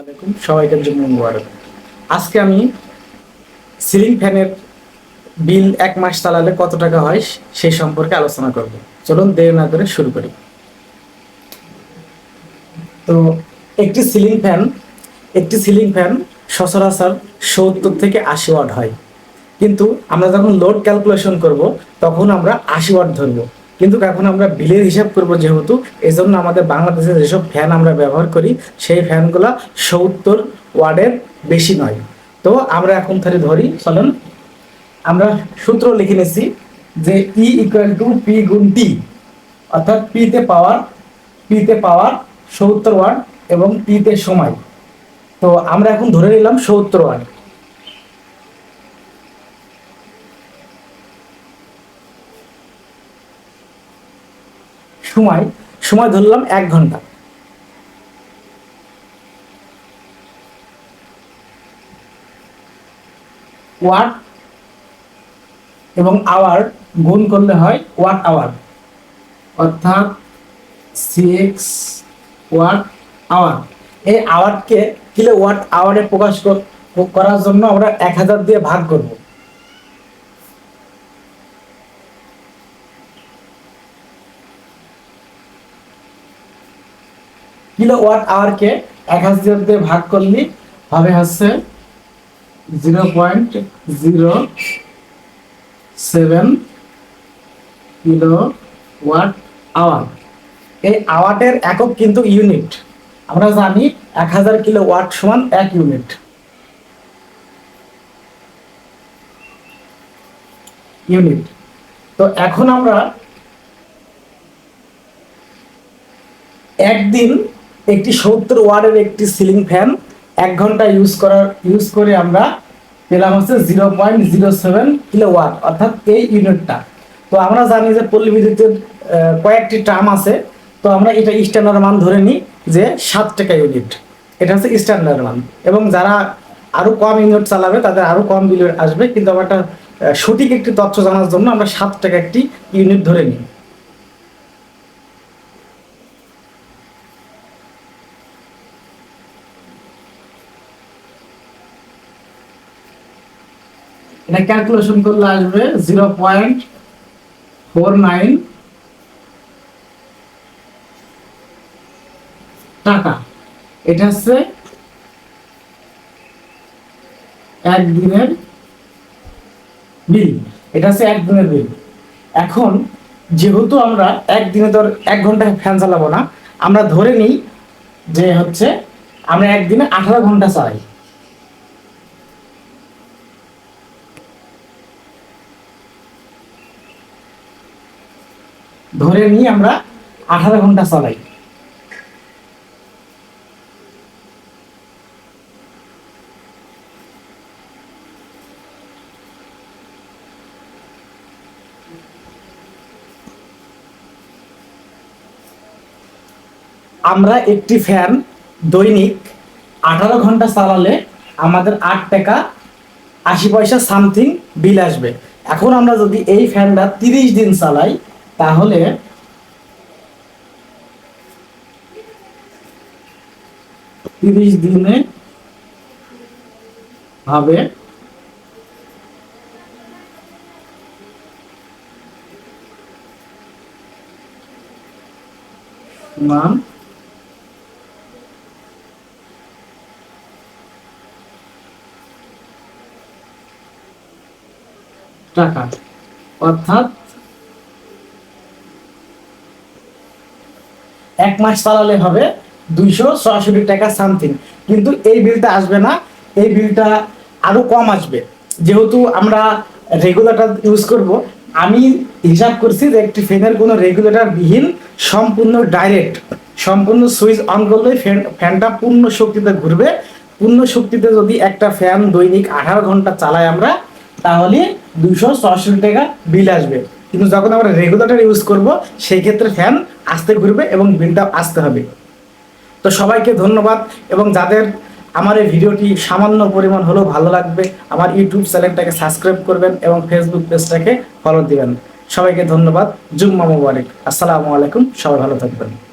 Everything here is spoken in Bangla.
আলাইকুম জন্য মুবারক। আজকে আমি সিলিং ফ্যানের বিল এক মাস চালালে কত টাকা হয় সেই সম্পর্কে আলোচনা করব। চলুন দেরি না করে শুরু করি। তো একটি সিলিং ফ্যান, একটি সিলিং ফ্যান সচরাচর সত্তর থেকে আশি ওয়াট হয়। কিন্তু আমরা যখন লোড ক্যালকুলেশন করব, তখন আমরা আশি ওয়াট ধরবো। কিন্তু এখন আমরা বিলের হিসাব করব যেহেতু এই জন্য আমাদের বাংলাদেশে যেসব ফ্যান আমরা ব্যবহার করি, সেই ফ্যানগুলো সত্তর ওয়ার্ডের বেশি নয়। তো আমরা এখন ধরে ধরি, চলেন। আমরা সূত্র লিখে নিয়েছি যে ই ইকুয়াল টু পি গুণ টি অর্থাৎ পিতে পাওয়ার পিতে পাওয়ার সত্তর ওয়াট এবং টিতে সময়। তো আমরা এখন ধরে নিলাম সত্তর ওয়াট সময় সময় ধরলাম এক ঘণ্টা। ওয়াট এবং আওয়ার গুণ করলে হয় ওয়াট আওয়ার। অর্থাৎ সিক্স ওয়াট আওয়ার। এই আওয়ারকে কিলো ওয়াট আওয়ারে প্রকাশ কর- করার জন্য আমরা এক হাজার দিয়ে ভাগ করব। কিলো ওয়াট আওয়ারকে এক হাজার দিয়ে ভাগ করলে, হবে হচ্ছে zero point zero seven kilowatt hour. এই আওয়াটের একক কিন্তু ইউনিট। আমরা জানি এক হাজার কিলো ওয়াট সমান এক ইউনিট। ইউনিট। তো এখন আমরা একদিন একটি সত্তর ওয়ার্ডের একটি সিলিং ফ্যান এক ঘণ্টা ইউজ করার ইউজ করে আমরা পেলাম হচ্ছে zero point zero seven kilowatt অর্থাৎ এই ইউনিটটা তো আমরা জানি যে পল্লী বিদ্যুতের কয়েকটি টার্ম আছে। তো আমরা এটা স্ট্যান্ডার্ড মান ধরে নিই যে সাত টাকা ইউনিট এটা হচ্ছে স্ট্যান্ডার্ড মান। এবং যারা আরও কম ইউনিট চালাবে, তাদের আরও কম বিল আসবে। কিন্তু আমরা একটা সঠিক একটি তথ্য জানার জন্য আমরা সাত টাকা একটি ইউনিট ধরে নিই। এটা ক্যালকুলেশন করলে আসবে জিরো পয়েন্ট ফোর নাইন টাকা। এটা হচ্ছে একদিনের বিল এটা হচ্ছে একদিনের বিল এখন যেহেতু আমরা একদিনে ধর এক ঘণ্টা ফ্যান চালাবো না, আমরা ধরে নিই যে হচ্ছে আমরা একদিনে আঠারো ঘণ্টা চালাই। ধরে নিয়ে আমরা আঠারো ঘণ্টা চালাই। আমরা একটি ফ্যান দৈনিক আঠারো ঘণ্টা চালালে আমাদের আট টাকা আশি পয়সা সামথিং বিল আসবে। এখন আমরা যদি এই ফ্যানটা তিরিশ দিন চালাই তাহলে তিরিশ দিনে হবে মান টাকা। অর্থাৎ এক মাস চালালে হবে দুইশো সরাসরি টাকা সামথিং। কিন্তু এই বিলটা আসবে না, এই বিলটা আরও কম আসবে। যেহেতু আমরা রেগুলেটর ইউজ করব, আমি হিসাব করছি যে একটি ফ্যানের কোনো রেগুলেটর বিহীন সম্পূর্ণ ডাইরেক্ট, সম্পূর্ণ সুইচ অন করলে ফ্যান, ফ্যানটা পূর্ণ শক্তিতে ঘুরবে। পূর্ণ শক্তিতে যদি একটা ফ্যান দৈনিক আঠারো ঘণ্টা চালাই আমরা, তাহলে দুশো সরাসরি টাকা বিল আসবে। কিন্তু যখন আমরা রেগুলেটর ইউজ করব, সেই ক্ষেত্রে ফ্যান আস্তে ঘুরবে এবং বিলটা আসতে হবে। তো সবাইকে ধন্যবাদ এবং যাদের আমার এই ভিডিওটি সামান্য পরিমাণ হলেও ভালো লাগবে, আমার ইউটিউব চ্যানেলটাকে সাবস্ক্রাইব করবেন এবং ফেসবুক পেজটাকে ফলো দিবেন। সবাইকে ধন্যবাদ। জুম্মা মুবারক। আসসালামু আলাইকুম। সবাই ভালো থাকবেন।